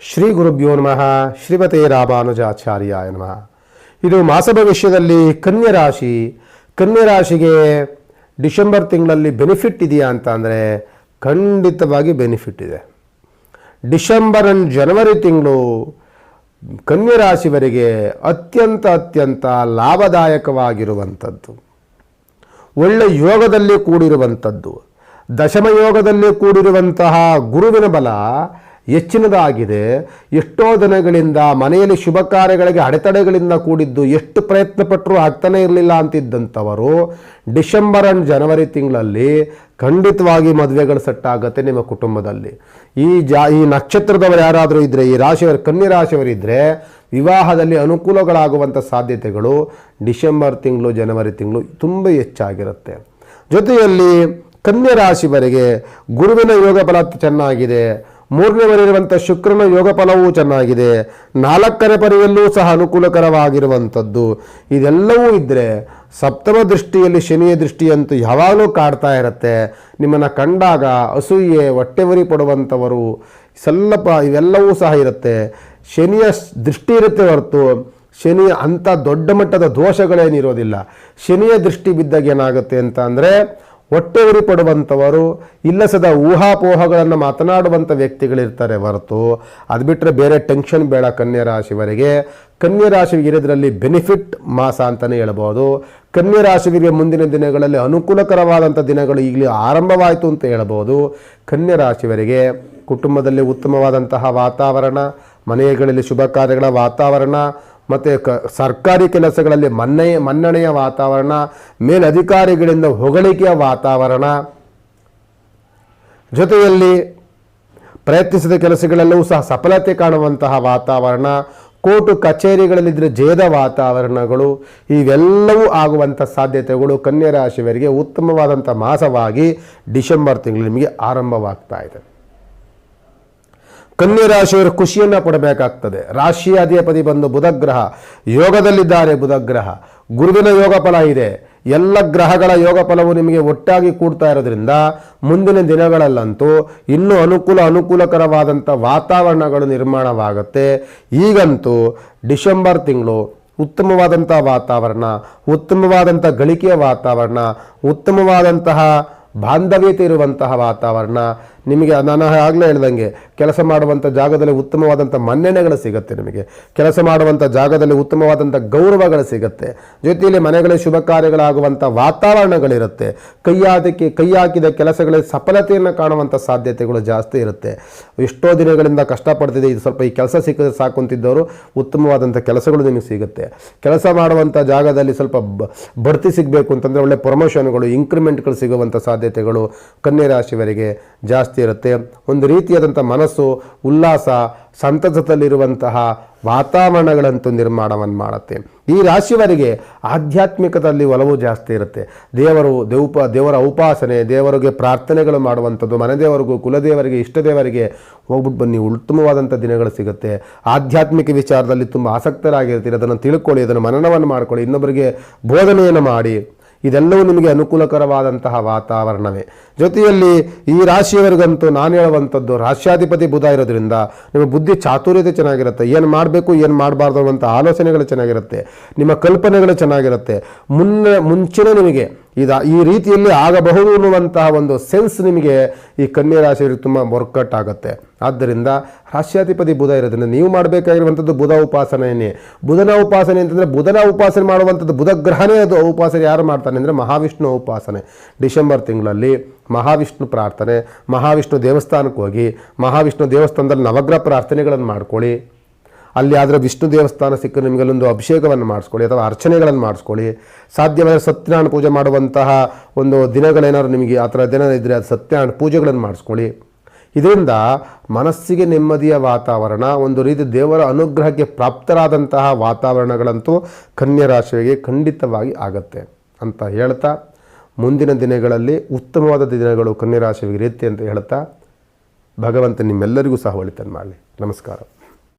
ಶ್ರೀ ಗುರುಭ್ಯೋ ನಮಃ, ಶ್ರೀಮತೇ ರಾಮಾನುಜಾಚಾರ್ಯಾಯ ನಮಃ. ಇದು ಮಾಸ ಭವಿಷ್ಯದಲ್ಲಿ ಕನ್ಯರಾಶಿಗೆ ರಾಶಿ ಕನ್ಯಾ ರಾಶಿಗೆ ಡಿಸೆಂಬರ್ ತಿಂಗಳಲ್ಲಿ ಬೆನಿಫಿಟ್ ಇದೆಯಾ ಅಂತ ಅಂದರೆ ಖಂಡಿತವಾಗಿ ಬೆನಿಫಿಟ್ ಇದೆ. ಡಿಸೆಂಬರ್ ಅಂಡ್ ಜನವರಿ ತಿಂಗಳು ಕನ್ಯರಾಶಿವರಿಗೆ ಅತ್ಯಂತ ಅತ್ಯಂತ ಲಾಭದಾಯಕವಾಗಿರುವಂಥದ್ದು. ಒಳ್ಳೆ ಯೋಗದಲ್ಲಿ ಕೂಡಿರುವಂಥದ್ದು. ದಶಮಯೋಗದಲ್ಲಿ ಕೂಡಿರುವಂತಹ ಗುರುವಿನ ಬಲ ಹೆಚ್ಚಿನದಾಗಿದೆ. ಎಷ್ಟೋ ದಿನಗಳಿಂದ ಮನೆಯಲ್ಲಿ ಶುಭ ಕಾರ್ಯಗಳಿಗೆ ಅಡೆತಡೆಗಳಿಂದ ಕೂಡಿದ್ದು ಎಷ್ಟು ಪ್ರಯತ್ನ ಪಟ್ಟರೂ ಆಗ್ತಾನೆ ಇರಲಿಲ್ಲ ಅಂತಿದ್ದಂಥವರು, ಡಿಸೆಂಬರ್ ಆ್ಯಂಡ್ ಜನವರಿ ತಿಂಗಳಲ್ಲಿ ಖಂಡಿತವಾಗಿ ಮದುವೆಗಳು ಸೆಟ್ ಆಗುತ್ತೆ ನಿಮ್ಮ ಕುಟುಂಬದಲ್ಲಿ. ಈ ಜಾ, ಈ ನಕ್ಷತ್ರದವರು ಯಾರಾದರೂ ಇದ್ದರೆ ಈ ರಾಶಿಯವರು, ಕನ್ಯಾ ರಾಶಿಯವರಿದ್ದರೆ ವಿವಾಹದಲ್ಲಿ ಅನುಕೂಲಗಳಾಗುವಂಥ ಸಾಧ್ಯತೆಗಳು ಡಿಸೆಂಬರ್ ತಿಂಗಳು, ಜನವರಿ ತಿಂಗಳು ತುಂಬ ಹೆಚ್ಚಾಗಿರುತ್ತೆ. ಜೊತೆಯಲ್ಲಿ ಕನ್ಯಾ ರಾಶಿವರೆಗೆ ಗುರುವಿನ ಯೋಗ ಬಲ ಚೆನ್ನಾಗಿದೆ. ಮೂರನೇ ಮನೆಯಿರುವಂಥ ಶುಕ್ರನ ಯೋಗ ಫಲವೂ ಚೆನ್ನಾಗಿದೆ. ನಾಲ್ಕನೇ ಪರಿಯಲ್ಲೂ ಸಹ ಅನುಕೂಲಕರವಾಗಿರುವಂಥದ್ದು. ಇದೆಲ್ಲವೂ ಇದ್ದರೆ ಸಪ್ತಮ ದೃಷ್ಟಿಯಲ್ಲಿ ಶನಿಯ ದೃಷ್ಟಿಯಂತೂ ಯಾವಾಗಲೂ ಕಾಡ್ತಾ ಇರುತ್ತೆ. ನಿಮ್ಮನ್ನು ಕಂಡಾಗ ಅಸೂಯೆ, ಹೊಟ್ಟೆವರಿ ಪಡುವಂಥವರು ಸ್ವಲ್ಪ ಇವೆಲ್ಲವೂ ಸಹ ಇರುತ್ತೆ. ಶನಿಯ ದೃಷ್ಟಿ ಇರುತ್ತೆ ಹೊರತು ಶನಿಯ ಅಂಥ ದೊಡ್ಡ ಮಟ್ಟದ ದೋಷಗಳೇನಿರೋದಿಲ್ಲ. ಶನಿಯ ದೃಷ್ಟಿ ಬಿದ್ದಾಗ ಏನಾಗುತ್ತೆ ಅಂತ ಅಂದರೆ ಹೊಟ್ಟೆ ಉರಿ ಪಡುವಂಥವರು ಇಲ್ಲಸದ ಊಹಾಪೋಹಗಳನ್ನು ಮಾತನಾಡುವಂಥ ವ್ಯಕ್ತಿಗಳಿರ್ತಾರೆ ಹೊರತು. ಅದು ಬಿಟ್ಟರೆ ಬೇರೆ ಟೆನ್ಷನ್ ಬೇಡ ಕನ್ಯಾ ರಾಶಿವರೆಗೆ ಕನ್ಯಾ ಇರೋದ್ರಲ್ಲಿ ಬೆನಿಫಿಟ್ ಮಾಸ ಅಂತಲೇ ಹೇಳ್ಬೋದು. ಕನ್ಯಾ ರಾಶಿವರಿಗೆ ಮುಂದಿನ ದಿನಗಳಲ್ಲಿ ಅನುಕೂಲಕರವಾದಂಥ ದಿನಗಳು ಈಗಲೇ ಆರಂಭವಾಯಿತು ಅಂತ ಹೇಳ್ಬೋದು. ಕನ್ಯಾ ರಾಶಿವರೆಗೆ ಕುಟುಂಬದಲ್ಲಿ ಉತ್ತಮವಾದಂತಹ ವಾತಾವರಣ, ಮನೆಗಳಲ್ಲಿ ಶುಭ ಕಾರ್ಯಗಳ ವಾತಾವರಣ ಮತ್ತು ಕ ಸರ್ಕಾರಿ ಕೆಲಸಗಳಲ್ಲಿ ಮನ್ನೆ, ಮನ್ನಣೆಯ ವಾತಾವರಣ, ಮೇಲಧಿಕಾರಿಗಳಿಂದ ಹೊಗಳಿಕೆಯ ವಾತಾವರಣ. ಜೊತೆಯಲ್ಲಿ ಪ್ರಯತ್ನಿಸಿದ ಕೆಲಸಗಳೆಲ್ಲವೂ ಸಹ ಸಫಲತೆ ಕಾಣುವಂತಹ ವಾತಾವರಣ, ಕೋರ್ಟು ಕಚೇರಿಗಳಲ್ಲಿದ್ದರೆ ಜೇದ ವಾತಾವರಣಗಳು ಇವೆಲ್ಲವೂ ಆಗುವಂಥ ಸಾಧ್ಯತೆಗಳು ಕನ್ಯಾ ರಾಶಿಯವರಿಗೆ ಉತ್ತಮವಾದಂಥ ಮಾಸವಾಗಿ ಡಿಸೆಂಬರ್ ತಿಂಗಳು ನಿಮಗೆ ಆರಂಭವಾಗ್ತಾ ಇದೆ. ಕನ್ಯಾ ರಾಶಿಯವರು ಖುಷಿಯನ್ನು ಕೊಡಬೇಕಾಗ್ತದೆ ರಾಶಿಯ ಅಧಿಪತಿ ಬಂದು ಬುಧಗ್ರಹ, ಯೋಗದಲ್ಲಿದ್ದಾರೆ ಬುಧಗ್ರಹ. ಗುರುವಿನ ಯೋಗ ಫಲ ಇದೆ. ಎಲ್ಲ ಗ್ರಹಗಳ ಯೋಗ ಫಲವು ನಿಮಗೆ ಒಟ್ಟಾಗಿ ಕೂಡ್ತಾ ಇರೋದ್ರಿಂದ ಮುಂದಿನ ದಿನಗಳಲ್ಲಂತೂ ಇನ್ನೂ ಅನುಕೂಲ ಅನುಕೂಲಕರವಾದಂಥ ವಾತಾವರಣಗಳು ನಿರ್ಮಾಣವಾಗುತ್ತೆ. ಈಗಂತೂ ಡಿಸೆಂಬರ್ ತಿಂಗಳು ಉತ್ತಮವಾದಂಥ ವಾತಾವರಣ, ಉತ್ತಮವಾದಂಥ ಗಳಿಕೆಯ ವಾತಾವರಣ, ಉತ್ತಮವಾದಂತಹ ಬಾಂಧವ್ಯತೆ ಇರುವಂತಹ ವಾತಾವರಣ ನಿಮಗೆ ನಾನು ಆಗಲೇ ಹೇಳ್ದಂಗೆ ಕೆಲಸ ಮಾಡುವಂಥ ಜಾಗದಲ್ಲಿ ಉತ್ತಮವಾದಂಥ ಮನ್ನಣೆಗಳು ಸಿಗುತ್ತೆ ನಿಮಗೆ. ಕೆಲಸ ಮಾಡುವಂಥ ಜಾಗದಲ್ಲಿ ಉತ್ತಮವಾದಂಥ ಗೌರವಗಳು ಸಿಗುತ್ತೆ. ಜೊತೆಯಲ್ಲಿ ಮನೆಗಳಲ್ಲಿ ಶುಭ ಕಾರ್ಯಗಳಾಗುವಂಥ ವಾತಾವರಣಗಳಿರುತ್ತೆ. ಕೈಯಾದಕ್ಕೆ ಕೈ ಹಾಕಿದ ಕೆಲಸಗಳಲ್ಲಿ ಸಫಲತೆಯನ್ನು ಕಾಣುವಂಥ ಸಾಧ್ಯತೆಗಳು ಜಾಸ್ತಿ ಇರುತ್ತೆ. ಎಷ್ಟೋ ದಿನಗಳಿಂದ ಕಷ್ಟಪಡ್ತಿದೆ, ಇದು ಸ್ವಲ್ಪ ಈ ಕೆಲಸ ಸಿಕ್ಕಿದ್ರೆ ಸಾಕು ಅಂತಿದ್ದವರು ಉತ್ತಮವಾದಂಥ ಕೆಲಸಗಳು ನಿಮಗೆ ಸಿಗುತ್ತೆ. ಕೆಲಸ ಮಾಡುವಂಥ ಜಾಗದಲ್ಲಿ ಸ್ವಲ್ಪ ಬಡ್ತಿ ಸಿಗಬೇಕು ಅಂತಂದರೆ ಒಳ್ಳೆ ಪ್ರಮೋಷನ್ಗಳು ಇಂಕ್ರಿಮೆಂಟ್ಗಳು ಸಿಗುವಂಥ ಸಾಧ್ಯತೆಗಳು ಕನ್ಯಾ ರಾಶಿಯವರಿಗೆ ಜಾಸ್ತಿ ಇರುತ್ತೆ. ಒಂದು ರೀತಿಯಾದಂಥ ಮನಸ್ಸು, ಉಲ್ಲಾಸ, ಸಂತಸದಲ್ಲಿರುವಂತಹ ವಾತಾವರಣಗಳಂತೂ ನಿರ್ಮಾಣವನ್ನು ಮಾಡುತ್ತೆ. ಈ ರಾಶಿಯವರಿಗೆ ಆಧ್ಯಾತ್ಮಿಕದಲ್ಲಿ ಒಲವು ಜಾಸ್ತಿ ಇರುತ್ತೆ. ದೇವರು ದೇವಪ, ದೇವರ ಉಪಾಸನೆ, ದೇವರಿಗೆ ಪ್ರಾರ್ಥನೆಗಳು ಮಾಡುವಂಥದ್ದು, ಮನೆದೇವರಿಗೂ, ಕುಲದೇವರಿಗೆ, ಇಷ್ಟದೇವರಿಗೆ ಹೋಗ್ಬಿಟ್ಟು ಬನ್ನಿ. ಉತ್ತಮವಾದಂಥ ದಿನಗಳು ಸಿಗುತ್ತೆ. ಆಧ್ಯಾತ್ಮಿಕ ವಿಚಾರದಲ್ಲಿ ತುಂಬ ಆಸಕ್ತರಾಗಿರ್ತೀರಿ. ಅದನ್ನು ತಿಳ್ಕೊಳ್ಳಿ, ಅದನ್ನು ಮನನವನ್ನು ಮಾಡ್ಕೊಳ್ಳಿ. ಇನ್ನೊಬ್ಬರಿಗೆ ಬೋಧನೆಯನ್ನು ಮಾಡಿ. ಇದೆಲ್ಲವೂ ನಿಮಗೆ ಅನುಕೂಲಕರವಾದಂತಹ ವಾತಾವರಣವೇ. ಜೊತೆಯಲ್ಲಿ ಈ ರಾಶಿಯವರಿಗಂತೂ ನಾನು ಹೇಳುವಂಥದ್ದು ರಾಶ್ಯಾಧಿಪತಿ ಬುಧ ಇರೋದ್ರಿಂದ ನಿಮ್ಮ ಬುದ್ಧಿ ಚಾತುರ್ಯತೆ ಚೆನ್ನಾಗಿರುತ್ತೆ. ಏನು ಮಾಡಬೇಕು, ಏನು ಮಾಡಬಾರ್ದು ಅನ್ನುವಂಥ ಆಲೋಚನೆಗಳು ಚೆನ್ನಾಗಿರುತ್ತೆ. ನಿಮ್ಮ ಕಲ್ಪನೆಗಳು ಚೆನ್ನಾಗಿರುತ್ತೆ. ಮುನ್ನ ಮುಂಚೆನೇ ನಿಮಗೆ ಇದು ಈ ರೀತಿಯಲ್ಲಿ ಆಗಬಹುದು ಅನ್ನುವಂತಹ ಒಂದು ಸೆನ್ಸ್ ನಿಮಗೆ ಈ ಕನ್ಯಾ ರಾಶಿಯವರಿಗೆ ತುಂಬ ವರ್ಕೌಟ್ ಆಗುತ್ತೆ ಆದ್ದರಿಂದ ರಾಶ್ಯಾಧಿಪತಿ ಬುಧ ಇರೋದ್ರಿಂದ ನೀವು ಮಾಡಬೇಕಾಗಿರುವಂಥದ್ದು ಬುಧ ಉಪಾಸನೆಯೇ ಬುಧನ ಉಪಾಸನೆ ಅಂತಂದರೆ ಬುಧನ ಉಪಾಸನೆ ಮಾಡುವಂಥದ್ದು ಬುಧ ಗ್ರಹನೇ ಅದು. ಉಪಾಸನೆ ಯಾರು ಮಾಡ್ತಾನೆ ಅಂದರೆ ಮಹಾವಿಷ್ಣು ಉಪಾಸನೆ. ಡಿಸೆಂಬರ್ ತಿಂಗಳಲ್ಲಿ ಮಹಾವಿಷ್ಣು ಪ್ರಾರ್ಥನೆ, ಮಹಾವಿಷ್ಣು ದೇವಸ್ಥಾನಕ್ಕೆ ಹೋಗಿ, ಮಹಾವಿಷ್ಣು ದೇವಸ್ಥಾನದಲ್ಲಿ ನವಗ್ರಹ ಪ್ರಾರ್ಥನೆಗಳನ್ನು ಮಾಡ್ಕೊಳ್ಳಿ. ಅಲ್ಲಿ ಆದರೆ ವಿಷ್ಣು ದೇವಸ್ಥಾನ ಸಿಕ್ಕ ನಿಮಗೆ ಅಲ್ಲೊಂದು ಅಭಿಷೇಕವನ್ನು ಮಾಡಿಸ್ಕೊಳ್ಳಿ ಅಥವಾ ಅರ್ಚನೆಗಳನ್ನು ಮಾಡಿಸ್ಕೊಳ್ಳಿ. ಸಾಧ್ಯವಾದರೆ ಸತ್ಯನಾರಾಯಣ ಪೂಜೆ ಮಾಡುವಂತಹ ಒಂದು ದಿನಗಳೇನಾದ್ರು ನಿಮಗೆ ಆ ಥರ ದಿನ ಇದ್ದರೆ ಅದು ಸತ್ಯನಾರಾಯಣ ಪೂಜೆಗಳನ್ನು ಮಾಡಿಸ್ಕೊಳ್ಳಿ. ಇದರಿಂದ ಮನಸ್ಸಿಗೆ ನೆಮ್ಮದಿಯ ವಾತಾವರಣ, ಒಂದು ರೀತಿ ದೇವರ ಅನುಗ್ರಹಕ್ಕೆ ಪ್ರಾಪ್ತರಾದಂತಹ ವಾತಾವರಣಗಳಂತೂ ಕನ್ಯಾ ರಾಶಿಗೆ ಖಂಡಿತವಾಗಿ ಆಗತ್ತೆ ಅಂತ ಹೇಳ್ತಾ, ಮುಂದಿನ ದಿನಗಳಲ್ಲಿ ಉತ್ತಮವಾದ ದಿನಗಳು ಕನ್ಯಾ ರಾಶಿಗೆ ಇರುತ್ತೆ ಅಂತ ಹೇಳ್ತಾ, ಭಗವಂತ ನಿಮ್ಮೆಲ್ಲರಿಗೂ ಸಹ ಒಳಿತನ್ನು ಮಾಡಲಿ. ನಮಸ್ಕಾರ.